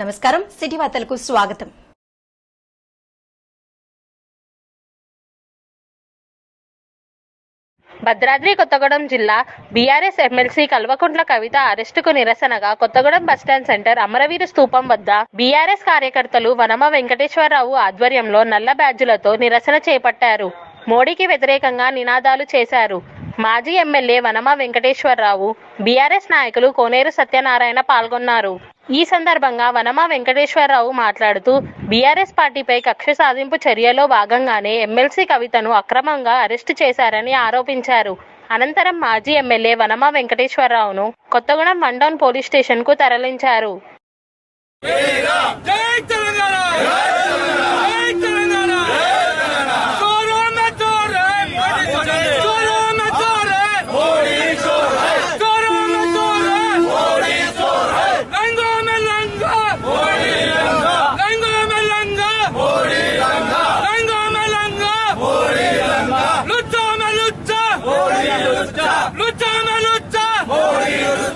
నమస్కారం. సిటీ వార్తలకు స్వాగతం. భద్రాద్రి కొత్తగూడెం జిల్లా బీఆర్ఎస్ ఎమ్మెల్సీ కల్వకుంట్ల కవిత అరెస్టుకు నిరసనగా కొత్తగూడెం బస్టాండ్ సెంటర్ అమరవీరు స్థూపం వద్ద బీఆర్ఎస్ కార్యకర్తలు వనమ వెంకటేశ్వరరావు ఆధ్వర్యంలో నల్ల బ్యాడ్జులతో నిరసన చేపట్టారు. మోడీకి వ్యతిరేకంగా నినాదాలు చేశారు. మాజీ ఎమ్మెల్యే వనమ వెంకటేశ్వరరావు బీఆర్ఎస్ నాయకులు కోనేరు సత్యనారాయణ పాల్గొన్నారు. ఈ సందర్భంగా వనమ వెంకటేశ్వరరావు మాట్లాడుతూ బీఆర్ఎస్ పార్టీపై కక్ష సాధింపు చర్యలో భాగంగానే ఎమ్మెల్సీ కవితను అక్రమంగా అరెస్టు చేశారని ఆరోపించారు. అనంతరం మాజీ ఎమ్మెల్యే వనమ వెంకటేశ్వరరావును కొత్తగూడెం వన్ డౌన్ పోలీస్ స్టేషన్కు తరలించారు. Hallelujah.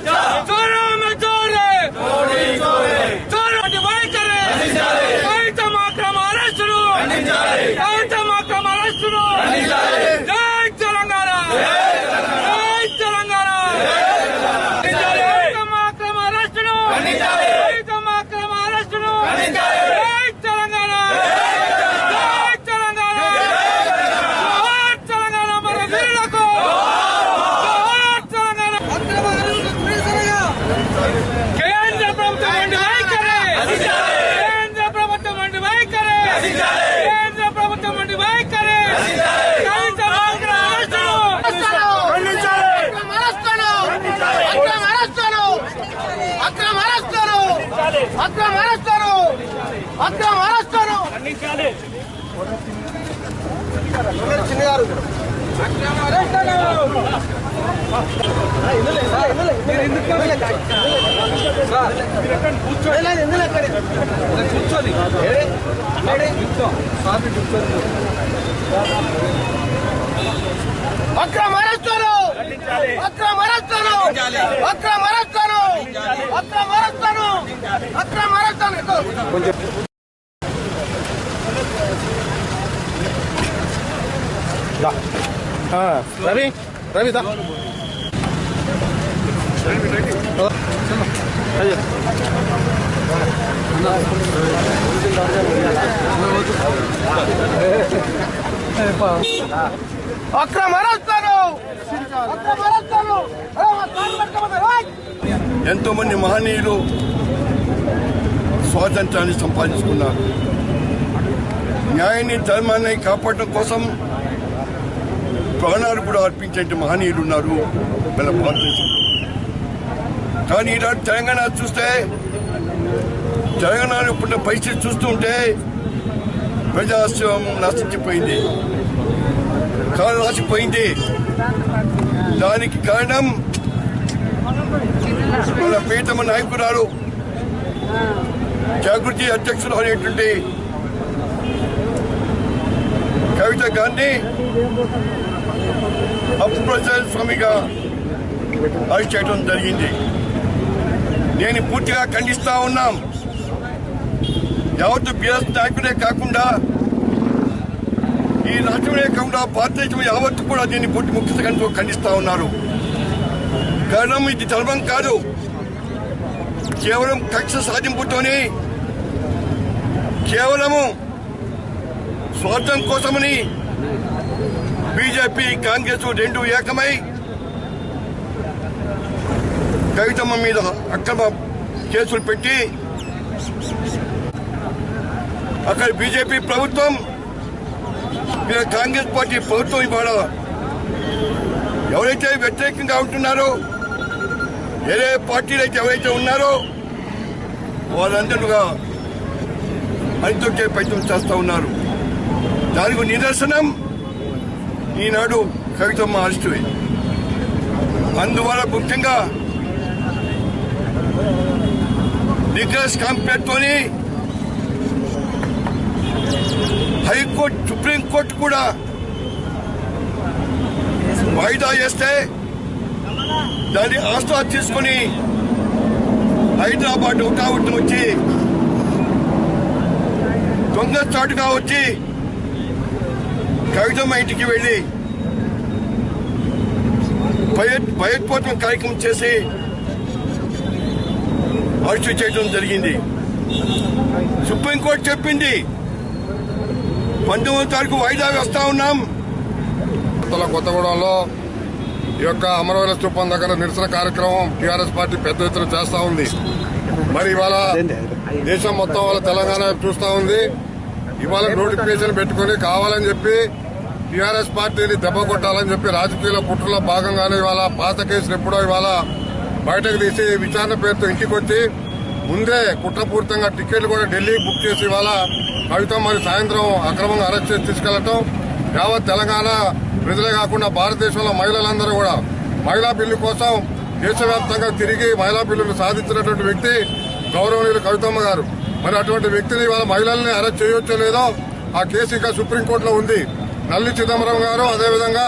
అక్రమ అరెస్టులు చిన్న గారు అక్రమ అరెస్టులు అక్రమ అరెస్టులు అక్రమ అరెస్టులు అక్రమ అరెస్టులు అక్రమ అరెస్టులు రవి రవి దా. ఎంతో మంది మహనీయులు స్వాతంత్రాన్ని సంపాదించుకున్నారు. న్యాయాన్ని ధర్మాన్ని కాపాడటం కోసం ప్రాణాలు కూడా అర్పించే మహనీయులు ఉన్నారు. మన భారతదేశంలో కానీ ఈనాడు తెలంగాణ చూస్తే తెలంగాణ ఇప్పుడున్న పరిస్థితి చూస్తుంటే ప్రజాస్వామ్యం నశించిపోయింది. కాలు రాసిపోయింది దానికి కారణం మన ప్రీతమ నాయకురాలు జాగృతి అధ్యక్షులు అనేటువంటి కవిత గాంధీ. అప్రచార స్వామిగా అరెస్ట్ చేయడం జరిగింది. నేను పూర్తిగా ఖండిస్తా ఉన్నాం. యావత్ బిఎస్ నాయకుడే కాకుండా ఈ రాష్ట్రమే కాకుండా భారతదేశం యావత్తు కూడా దీన్ని పూర్తి ముఖ్యంగా ఖండిస్తా ఉన్నారు. కారణం ఇది ధర్మం కాదు. కేవలం కక్ష సాధింపుతోనే కేవలము స్వార్థం కోసమని బీజేపీ కాంగ్రెస్ రెండు ఏకమై కవితమ్మ మీద అక్రమ కేసులు పెట్టి అక్కడ బీజేపీ ప్రభుత్వం కాంగ్రెస్ పార్టీ ప్రభుత్వం ఇవాళ ఎవరైతే వ్యతిరేకంగా ఉంటున్నారో వేరే పార్టీలు అయితే ఎవరైతే ఉన్నారో వాళ్ళందరూగా అనితొక్కే ప్రయత్నం చేస్తూ ఉన్నారు. దానికి నిదర్శనం ఈనాడు కవితమ్మ అరెస్టు అందువల్ల ముఖ్యంగా లిగరస్ కాంపేర్తోని హైకోర్టు సుప్రీంకోర్టు కూడా వాయిదా చేస్తే దాన్ని ఆస్తా తీసుకుని హైదరాబాద్ హుటాహుటిన వచ్చి దొంగ చాటుగా వచ్చి కవితమ్మ ఇంటికి వెళ్ళి భయ- భయోత్పాదక కార్యక్రమం చేసి అరెస్ట్ చేయడం జరిగింది. సుప్రీంకోర్టు చెప్పింది పంతొమ్మిదో తారీఖు వాయిదా వేస్తా ఉన్నాం. కొత్తల కొత్తగూడెంలో ఈ యొక్క అమరవీర స్థూపం దగ్గర నిరసన కార్యక్రమం టీఆర్ఎస్ పార్టీ పెద్ద ఎత్తున చేస్తా ఉంది. మరి ఇవాళ దేశం మొత్తం వాళ్ళ తెలంగాణ చూస్తా ఉంది. ఇవాళ నోటిఫికేషన్ పెట్టుకుని కావాలని చెప్పి టీఆర్ఎస్ పార్టీని దెబ్బ కొట్టాలని చెప్పి రాజకీయాల పుట్టులో భాగంగానే ఇవాళ పాత కేసులు ఎప్పుడో ఇవాళ బయటకు తీసి విచారణ పేరుతో ఇంటికి వచ్చి ముందే కుట్రపూరితంగా టికెట్లు కూడా ఢిల్లీ బుక్ చేసి ఇవాళ కవిత మరి సాయంత్రం అక్రమంగా అరెస్ట్ చేసి తీసుకెళ్ళటం యావత్ తెలంగాణ ప్రజలే కాకుండా భారతదేశంలో మహిళలందరూ కూడా మహిళా బిల్లు కోసం దేశవ్యాప్తంగా తిరిగి మహిళా బిల్లును సాధించినటువంటి వ్యక్తి గౌరవనీయులు కవితమ్మ గారు. మరి అటువంటి వ్యక్తిని వాళ్ళ మహిళల్ని అరెస్ట్ చేయొచ్చో లేదో ఆ కేసు ఇంకా సుప్రీంకోర్టులో ఉంది. నల్లి చిదంబరం గారు అదేవిధంగా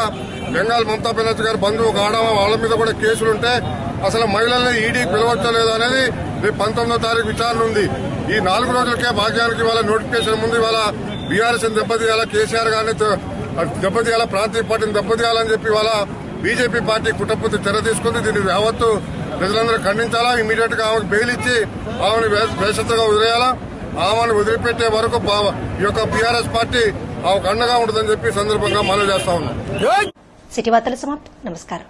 బెంగాల్ మమతా బెనర్జీ గారి బంధువు కావడం వాళ్ళ మీద కూడా కేసులుంటే అసలు మహిళల్ని ఈడీ పిలవచ్చో లేదో అనేది రేపు పంతొమ్మిదో తారీఖు విచారణ ఉంది. ఈ నాలుగు రోజులకే భాగ్యానికి వాళ్ళ నోటిఫికేషన్ ముందు ఇవాళ బీఆర్ఎస్ దెబ్బతీయాలా కేసీఆర్ గారిని దెబ్బతీయాలా ప్రాంతీయ పార్టీని దెబ్బతీయాలని చెప్పి ఇవాళ బీజేపీ పార్టీ కుట్రపూర్తి తెర తీసుకుంది. దీన్ని యావత్తు ప్రజలందరూ ఖండించాలా? ఇమీడియట్గా ఆమెకు బెయిల్ ఇచ్చి ఆమెను వేషత్తుగా వదిలేయాలా? ఆమెను వదిలిపెట్టే వరకు ఈ యొక్క బీఆర్ఎస్ పార్టీ ఆమెకు అండగా ఉంటుందని చెప్పి సందర్భంగా మనవి చేస్తా ఉన్నాం. సిటీ వార్తలు సమాప్తం. నమస్కారం.